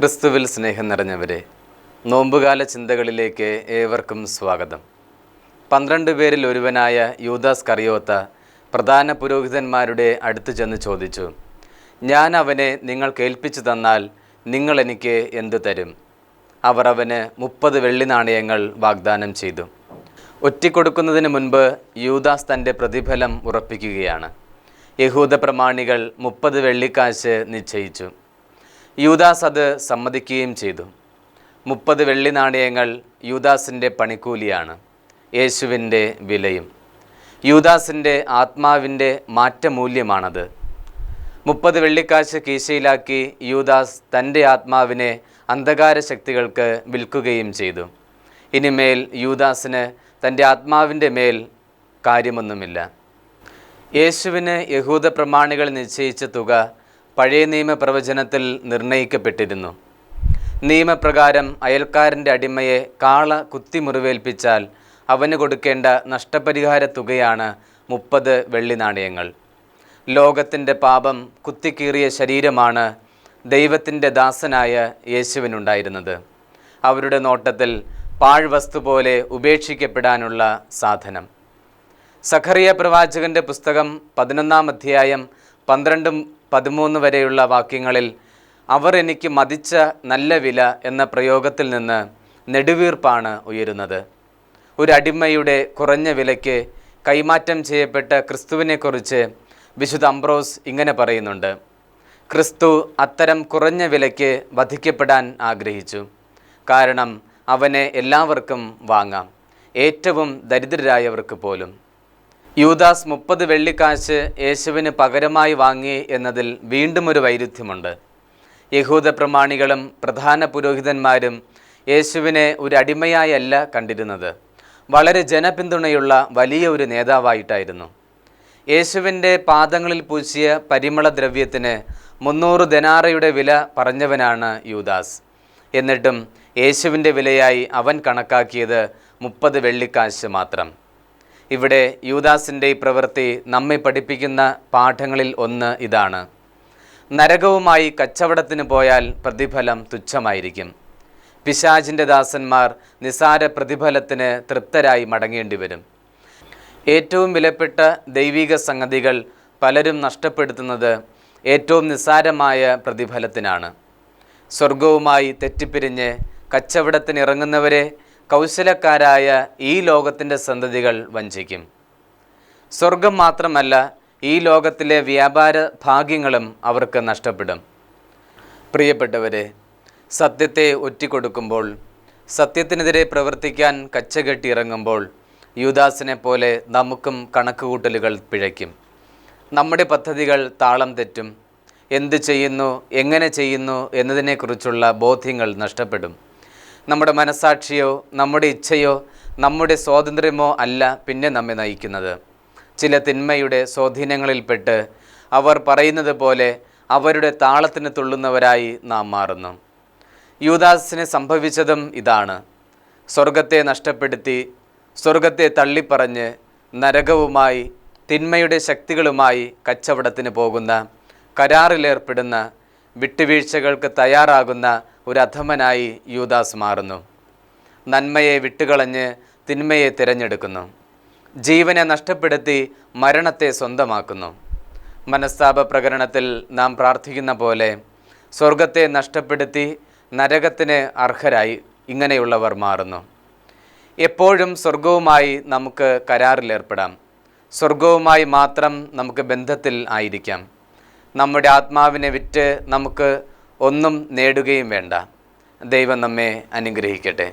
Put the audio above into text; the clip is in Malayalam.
ക്രിസ്തുവിൽ സ്നേഹം നിറഞ്ഞവരെ നോമ്പുകാല ചിന്തകളിലേക്ക് ഏവർക്കും സ്വാഗതം. പന്ത്രണ്ട് പേരിൽ ഒരുവനായ യൂദാസ് കറിയോത്ത പ്രധാന പുരോഹിതന്മാരുടെ അടുത്ത് ചെന്ന് ചോദിച്ചു ഞാൻ അവനെ നിങ്ങൾ കേൾപ്പിച്ചു തന്നാൽ നിങ്ങൾ എനിക്ക് എന്തു തരും? അവർ അവന് മുപ്പത് വെള്ളി നാണയങ്ങൾ വാഗ്ദാനം ചെയ്തു. ഒറ്റിക്കൊടുക്കുന്നതിന് മുൻപ് യൂദാസ് തന്റെ പ്രതിഫലം ഉറപ്പിക്കുകയാണ്. യഹൂദ പ്രമാണികൾ മുപ്പത് വെള്ളിക്കാശ് നിശ്ചയിച്ചു. യൂദാസ് അത് സമ്മതിക്കുകയും ചെയ്തു. മുപ്പത് വെള്ളി നാണയങ്ങൾ യൂദാസിന്റെ പണിക്കൂലിയാണ് യേശുവിന്റെ വിലയും. യൂദാസിന്റെ ആത്മാവിന്റെ മാറ്റമൂല്യമാണത്. മുപ്പത് വെള്ളിക്കാശ് കീശയിലാക്കി യൂദാസ് തന്റെ ആത്മാവിനെ അന്ധകാര ശക്തികൾക്ക് വിൽക്കുകയും ചെയ്തു. ഇനിമേൽ യൂദാസിന് തന്റെ ആത്മാവിന്റെ മേൽ കാര്യമൊന്നുമില്ല. യേശുവിന് യഹൂദ പ്രമാണികൾ നിശ്ചയിച്ച തുക പഴയ നിയമ പ്രവചനത്തിൽ നിർണയിക്കപ്പെട്ടിരുന്നു. നിയമപ്രകാരം അയൽക്കാരന്റെ അടിമയെ കാള കുത്തിമുറിവേൽപ്പിച്ചാൽ അവന് കൊടുക്കേണ്ട നഷ്ടപരിഹാര തുകയാണ് മുപ്പത് വെള്ളി നാണയങ്ങൾ. ലോകത്തിന്റെ പാപം കുത്തിക്കീറിയ ശരീരമാണ് ദൈവത്തിന്റെ ദാസനായ യേശുവിനുണ്ടായിരുന്നത്. അവരുടെ നോട്ടത്തിൽ പാഴ്വസ്തു പോലെ ഉപേക്ഷിക്കപ്പെടാനുള്ള സാധനം. സഖറിയ പ്രവാചകന്റെ പുസ്തകം പതിനൊന്നാം അധ്യായം പന്ത്രണ്ടും പതിമൂന്ന് വരെയുള്ള വാക്യങ്ങളിൽ അവർ എനിക്ക് മതിച്ച നല്ല വില എന്ന പ്രയോഗത്തിൽ നിന്ന് നെടുവീർപ്പാണ് ഉയരുന്നത്. ഒരു അടിമയുടെ കുറഞ്ഞ വിലയ്ക്ക് കൈമാറ്റം ചെയ്യപ്പെട്ട ക്രിസ്തുവിനെക്കുറിച്ച് വിശുദ്ധ അംബ്രോസ് ഇങ്ങനെ പറയുന്നുണ്ട്. ക്രിസ്തു അത്തരം കുറഞ്ഞ വിലയ്ക്ക് വധിക്കപ്പെടാൻ ആഗ്രഹിച്ചു. കാരണം അവനെ എല്ലാവർക്കും വാങ്ങാം. ഏറ്റവും ദരിദ്രരായവർക്ക് പോലും. യൂദാസ് മുപ്പത് വെള്ളിക്കാശ് യേശുവിന് പകരമായി വാങ്ങി എന്നതിൽ വീണ്ടും ഒരു വൈരുദ്ധ്യമുണ്ട്. യഹൂദ പ്രമാണികളും പ്രധാന പുരോഹിതന്മാരും യേശുവിനെ ഒരു അടിമയായല്ല കണ്ടിരുന്നത്. വളരെ ജനപിന്തുണയുള്ള വലിയ ഒരു നേതാവായിട്ടായിരുന്നു. യേശുവിന്റെ പാദങ്ങളിൽ പൂശിയ പരിമളദ്രവ്യത്തിന് മുന്നൂറ് ദനാറയുടെ വില പറഞ്ഞവനാണ് യൂദാസ്. എന്നിട്ടും യേശുവിന്റെ വിലയായി അവൻ കണക്കാക്കിയത് മുപ്പത് വെള്ളിക്കാശ് മാത്രം. ഇവിടെ യൂദാസിന്റെ ഈ പ്രവൃത്തി നമ്മെ പഠിപ്പിക്കുന്ന പാഠങ്ങളിൽ ഒന്ന് ഇതാണ്. നരകവുമായി കച്ചവടത്തിന് പോയാൽ പ്രതിഫലം തുച്ഛമായിരിക്കും. പിശാചിന്റെ ദാസന്മാർ നിസാര പ്രതിഫലത്തിന് തൃപ്തരായി മടങ്ങേണ്ടി വരും. ഏറ്റവും വിലപ്പെട്ട ദൈവിക സംഗതികൾ പലരും നഷ്ടപ്പെടുത്തുന്നത് ഏറ്റവും നിസാരമായ പ്രതിഫലത്തിനാണ്. സ്വർഗവുമായി തെറ്റിപ്പിരിഞ്ഞ് കച്ചവടത്തിനിറങ്ങുന്നവരെ കൗശലക്കാരായ ഈ ലോകത്തിന്റെ സന്തതികൾ വഞ്ചിക്കും. സ്വർഗം മാത്രമല്ല ഈ ലോകത്തിലെ വ്യാപാര ഭാഗ്യങ്ങളും അവർക്ക് നഷ്ടപ്പെടും. പ്രിയപ്പെട്ടവരെ സത്യത്തെ ഒറ്റിക്കൊടുക്കുമ്പോൾ സത്യത്തിനെതിരെ പ്രവർത്തിക്കാൻ കച്ചകെട്ടി ഇറങ്ങുമ്പോൾ യൂദാസിനെ പോലെ നമുക്കും കണക്കുകൂട്ടലുകൾ പിഴയ്ക്കും. നമ്മുടെ പദ്ധതികൾ താളം തെറ്റും. എന്ത് ചെയ്യുന്നു എങ്ങനെ ചെയ്യുന്നു എന്നതിനെക്കുറിച്ചുള്ള ബോധ്യങ്ങൾ നഷ്ടപ്പെടും. നമ്മുടെ മനസാക്ഷിയോ നമ്മുടെ ഇച്ഛയോ നമ്മുടെ സ്വാതന്ത്ര്യമോ അല്ല പിന്നെ നമ്മെ നയിക്കുന്നത്. ചില തിന്മയുടെ സ്വാധീനങ്ങളിൽപ്പെട്ട് അവർ പറയുന്നത് പോലെ അവരുടെ താളത്തിന് തുള്ളുന്നവരായി നാം മാറുന്നു. യൂദാസിന് സംഭവിച്ചതും ഇതാണ്. സ്വർഗത്തെ നഷ്ടപ്പെടുത്തി സ്വർഗത്തെ തള്ളിപ്പറഞ്ഞ് നരകവുമായി തിന്മയുടെ ശക്തികളുമായി കച്ചവടത്തിന് പോകുന്ന കരാറിലേർപ്പെടുന്ന വിട്ടുവീഴ്ചകൾക്ക് തയ്യാറാകുന്ന ഒരു അധമനായി യൂദാസ് മാറുന്നു. നന്മയെ വിട്ടുകളഞ്ഞ് തിന്മയെ തിരഞ്ഞെടുക്കുന്നു. ജീവനെ നഷ്ടപ്പെടുത്തി മരണത്തെ സ്വന്തമാക്കുന്നു. മനസ്താപ പ്രകരണത്തിൽ നാം പ്രാർത്ഥിക്കുന്ന പോലെ സ്വർഗത്തെ നഷ്ടപ്പെടുത്തി നരകത്തിന് അർഹരായി ഇങ്ങനെയുള്ളവർ മാറുന്നു. എപ്പോഴും സ്വർഗവുമായി നമുക്ക് കരാറിലേർപ്പെടാം. സ്വർഗവുമായി മാത്രം നമുക്ക് ബന്ധത്തിൽ ആയിരിക്കാം. നമ്മുടെ ആത്മാവിനെ വിറ്റ് നമുക്ക് ഒന്നും നേടുകയും വേണ്ട. ദൈവം നമ്മെ അനുഗ്രഹിക്കട്ടെ.